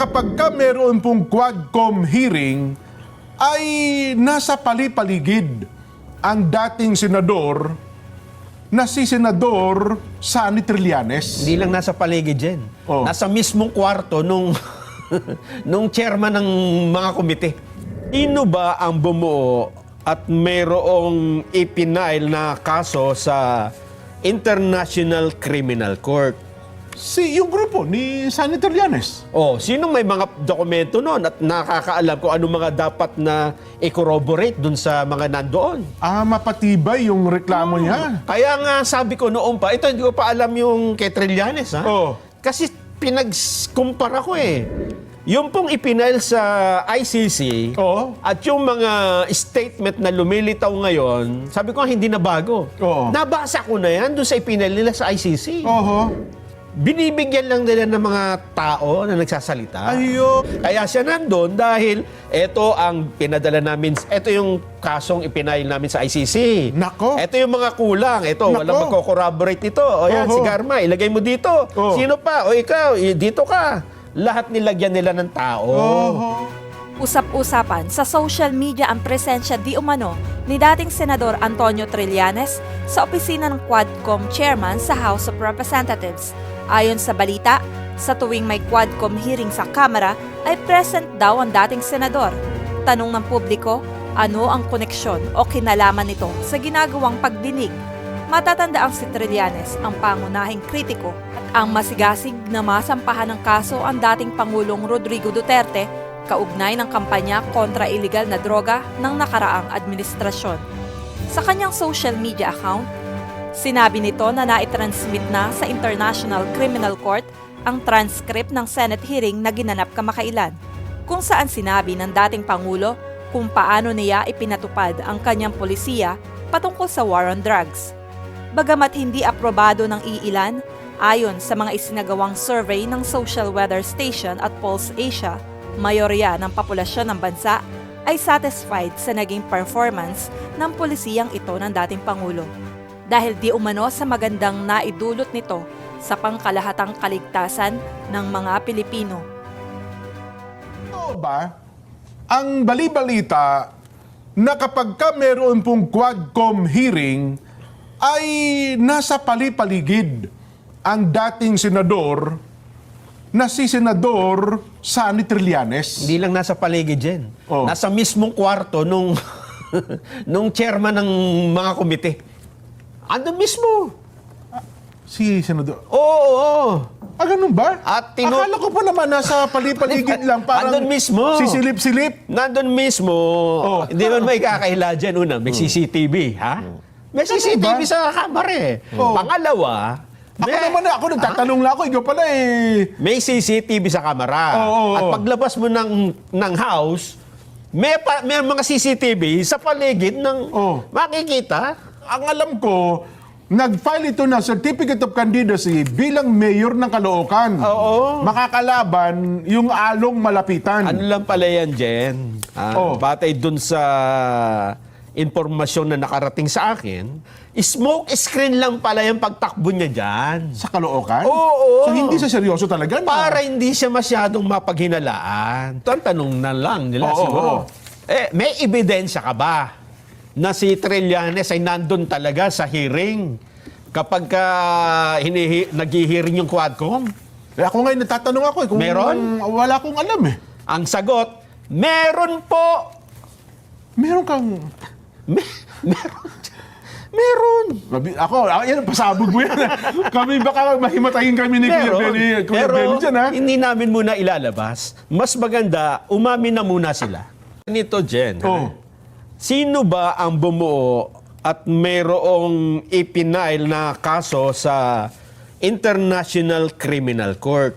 kapag ka meron pong Quadcom hearing, ay nasa palipaligid ang dating senador na si Senador Sani Trillanes. Hindi lang nasa paligid dyan. Oh. Nasa mismong kwarto nung, nung chairman ng mga komite. Sino ba ang bumuo at mayroong ipinail na kaso sa International Criminal Court? Si yung grupo ni Sani Trillanes. Oh, sino may mga dokumento noon at nakakaalam kung ano mga dapat na i-corroborate dun sa mga nandoon? Ah, mapatibay yung reklamo niya. Kaya nga sabi ko noon pa, ito hindi ko pa alam yung kay Trillanes ha. Oh. Kasi pinagskumpara ko eh. Yung pong ipinail sa ICC Oo. at yung mga statement na lumilitaw ngayon, sabi ko hindi na bago. Oo. Nabasa ko na yan doon sa ipinail nila sa ICC. Oho. Binibigyan lang nila ng mga tao na nagsasalita. Ayo. Kaya siya nandun dahil ito ang pinadala namin, ito yung kasong ipinail namin sa ICC. Nako. Ito yung mga kulang. Ito, Nako. walang magko-corroborate ito. O yan, Oho. si Garma, ilagay mo dito. Oh. Sino pa? O ikaw, dito ka. Lahat nilagyan nila ng tao. Oho. Usap-usapan sa social media ang presensya di umano ni dating Senador Antonio Trillanes sa opisina ng Quadcom Chairman sa House of Representatives. Ayon sa balita, sa tuwing may Quadcom hearing sa Kamara ay present daw ang dating senador. Tanong ng publiko, ano ang koneksyon o kinalaman nito sa ginagawang pagdinig? Matatanda ang si Trillanes ang pangunahing kritiko at ang masigasig na masampahan ng kaso ang dating Pangulong Rodrigo Duterte kaugnay ng kampanya kontra illegal na droga ng nakaraang administrasyon. Sa kanyang social media account, sinabi nito na naitransmit na sa International Criminal Court ang transcript ng Senate hearing na ginanap kamakailan, kung saan sinabi ng dating Pangulo kung paano niya ipinatupad ang kanyang polisiya patungkol sa war on drugs. Bagamat hindi aprobado ng iilan, ayon sa mga isinagawang survey ng Social Weather Station at Pulse Asia, mayorya ng populasyon ng bansa ay satisfied sa naging performance ng polisiyang ito ng dating Pangulo. Dahil di umano sa magandang naidulot nito sa pangkalahatang kaligtasan ng mga Pilipino. Totoo ba ang balibalita na kapag ka meron pong Quadcom hearing ay nasa palipaligid ang dating senador na si Senador Sani Trillanes. Hindi lang nasa paligid dyan. Oh. Nasa mismong kwarto nung, nung chairman ng mga komite. Andun mismo. Si Senador. Oo, oo. Ah, ganun ba? At tinu- Akala ko pa naman nasa palipaligid lang. Parang Andun mismo. Sisilip-silip. Nandun mismo, Oh. hindi man may kakahila dyan. Una, may CCTV, ha? May Ganun CCTV ba? sa kamera eh. Oh. Ako Pangalawa, may, naman, ako nagtatanong lang ako. Ikaw pala eh. may CCTV sa kamera. Oo, oo, At oo. paglabas mo ng, ng house, may, pa, may mga CCTV sa paligid ng Oh. makikita. Ang alam ko, nag-file ito ng Certificate of Candidacy bilang mayor ng Caloocan. Oo. Makakalaban yung along malapitan. Ano lang pala yan, Jen? Ah, Oh. Batay dun sa impormasyon na nakarating sa akin, smoke screen lang pala yung pagtakbo niya dyan. Sa Caloocan? Oo. So hindi sa seryoso talaga na. Para hindi siya masyadong mapaghinalaan. Ito ang tanong na lang nila Oo, siguro. oo. Eh, may ebidensya ka ba na si Trillanes ay nandun talaga sa hearing kapag ka hinihi, nag-hearing yung Quadcom? Eh, ako ngayon natatanong ako eh. Kung Meron? Wala akong alam eh. Ang sagot, meron po. Meron kang... Me- meron. Meron. Labi- Ako, ah, yan, pasabog mo yan. kami baka mahimatayin kami ni Kuya. Benny, Kuya Pero Benny dyan ha. hindi namin muna ilalabas. Mas maganda, umamin na muna sila. Nito, Jen. Oh. Sino ba ang bumuo at mayroong ipinail na kaso sa International Criminal Court?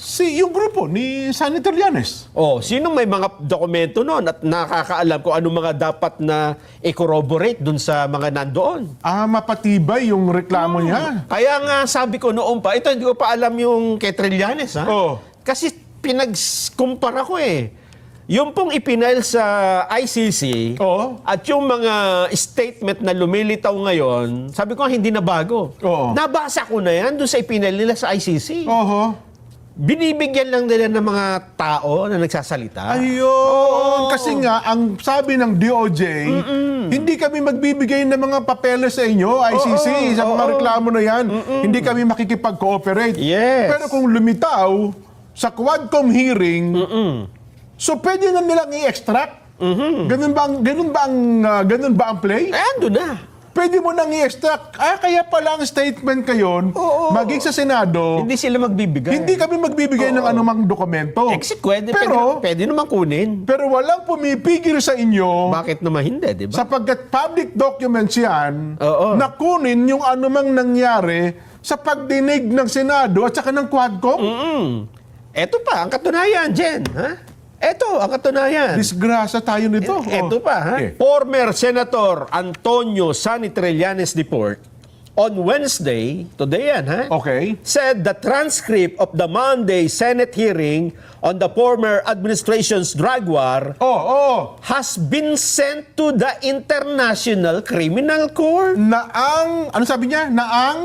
Si yung grupo ni Sani Trillanes. Oh, sino may mga dokumento noon at nakakaalam kung ano mga dapat na i-corroborate dun sa mga nandoon? Ah, mapatibay yung reklamo niya. Kaya nga sabi ko noon pa, ito hindi ko pa alam yung kay Trillanes ha. Oh. Kasi pinagskumpara ko eh. Yung pong ipinail sa ICC Oo. at yung mga statement na lumilitaw ngayon, sabi ko hindi na bago. Oo. Nabasa ko na yan doon sa ipinail nila sa ICC. Oho. binibigyan lang nila ng mga tao na nagsasalita. Ayun! Kasi nga, ang sabi ng DOJ, hindi kami magbibigay ng mga papeles sa inyo, ICC, sa mga reklamo na yan. Hindi kami makikipag-cooperate. Yes. Pero kung lumitaw sa Quadcom hearing, so pwede na nilang i-extract. Ganun ba ang ganun ba ang ah, ganun ba ang play? Eh, ando na. Pwede mo nang i-extract. Ah, kaya pala ang statement kayon, Oo. maging sa Senado, Hindi sila magbibigay. hindi kami magbibigay ng anumang dokumento. Exit, pwede, Pero, pwede, pwede naman kunin. pero walang pumipigil sa inyo Bakit naman hindi, di ba? sapagkat public documents yan Oo. na kunin yung anumang nangyari sa pagdinig ng Senado at saka ng Quadcom. Mm. Eto pa, ang katunayan, Jen. Ha? Eto, ang katunayan. Disgrasya tayo nito. Eto Oh. pa, ha? Okay. Former Senator Antonio Sani Trillanes Deport on Wednesday, today yan, ha? Okay. Said the transcript of the Monday Senate hearing on the former administration's drug war Oh, oh. has been sent to the International Criminal Court. Na ang, ano sabi niya? Na ang,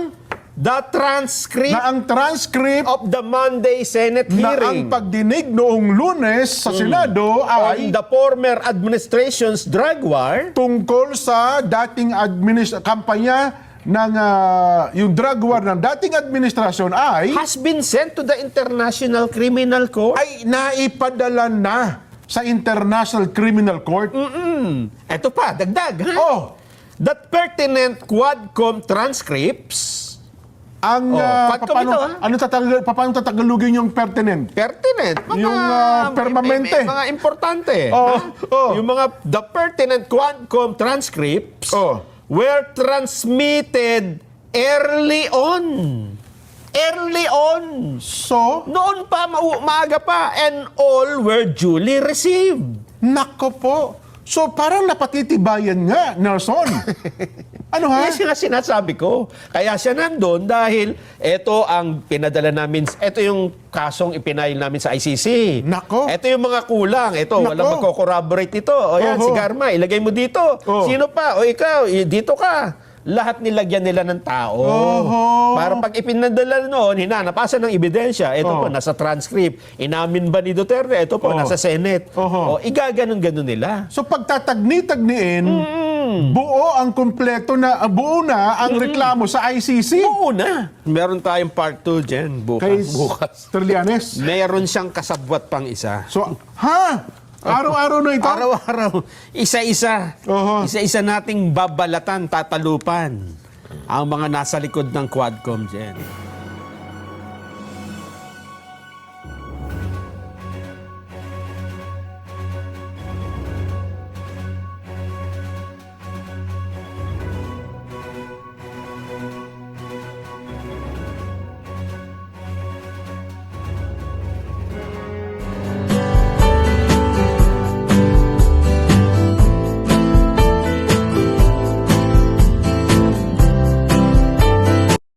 The transcript na ang transcript of the Monday Senate na ang hearing pagdinig noong lunes sa Senado ay on the former administration's drug war tungkol sa dating administ kampanya ng ah, yung drug war ng dating administrasyon ay has been sent to the International Criminal Court. ay naipadala na sa International Criminal Court. Mm, eto pa, dagdag. Ha? Oh, That pertinent Quadcom transcripts, ang Oh, ah, Quadcom paano, ito, ah. ano tatag paano tatagalogin yung pertinent? pertinent, mga, Yung, ah, permanente. may- may mga importante. Oh, ha? oh. Yung mga, the pertinent Quadcom transcripts Oh. were transmitted early on. Early on. So, Noon pa, mau- maaga pa, and all were duly received. nako po. So, parang napatitibayan nga, Nelson. ano ha? Yes, nga sinasabi ko. Kaya siya nandun dahil ito ang pinadala namin, ito yung kasong ipinail namin sa ICC. Nako. Ito yung mga kulang. Ito, Nako. walang magko-corroborate ito. O yan, Oho. si Garma, ilagay mo dito. Oh. Sino pa? O ikaw, dito ka. Lahat nilagyan nila ng tao. Oho. Para pag ipinadala noon, hinanapasan ng ebidensya. Ito Oh. po, nasa transcript. Inamin ba ni Duterte? Ito po, Oh. nasa Senate. Oho. O, igaganon-ganon nila. So, pagtatagni-tagniin, buo ang kumpleto na, ah, buo na ang reklamo sa ICC. Oo na. Meron tayong part 2 dyan bukas. Kay bukas. Trillanes. Meron siyang kasabwat pang isa. So, ha? Araw-araw na ito? Araw-araw, isa-isa. Oho. Isa-isa nating babalatan, tatalupan ang mga nasa likod ng Quadcom dyan.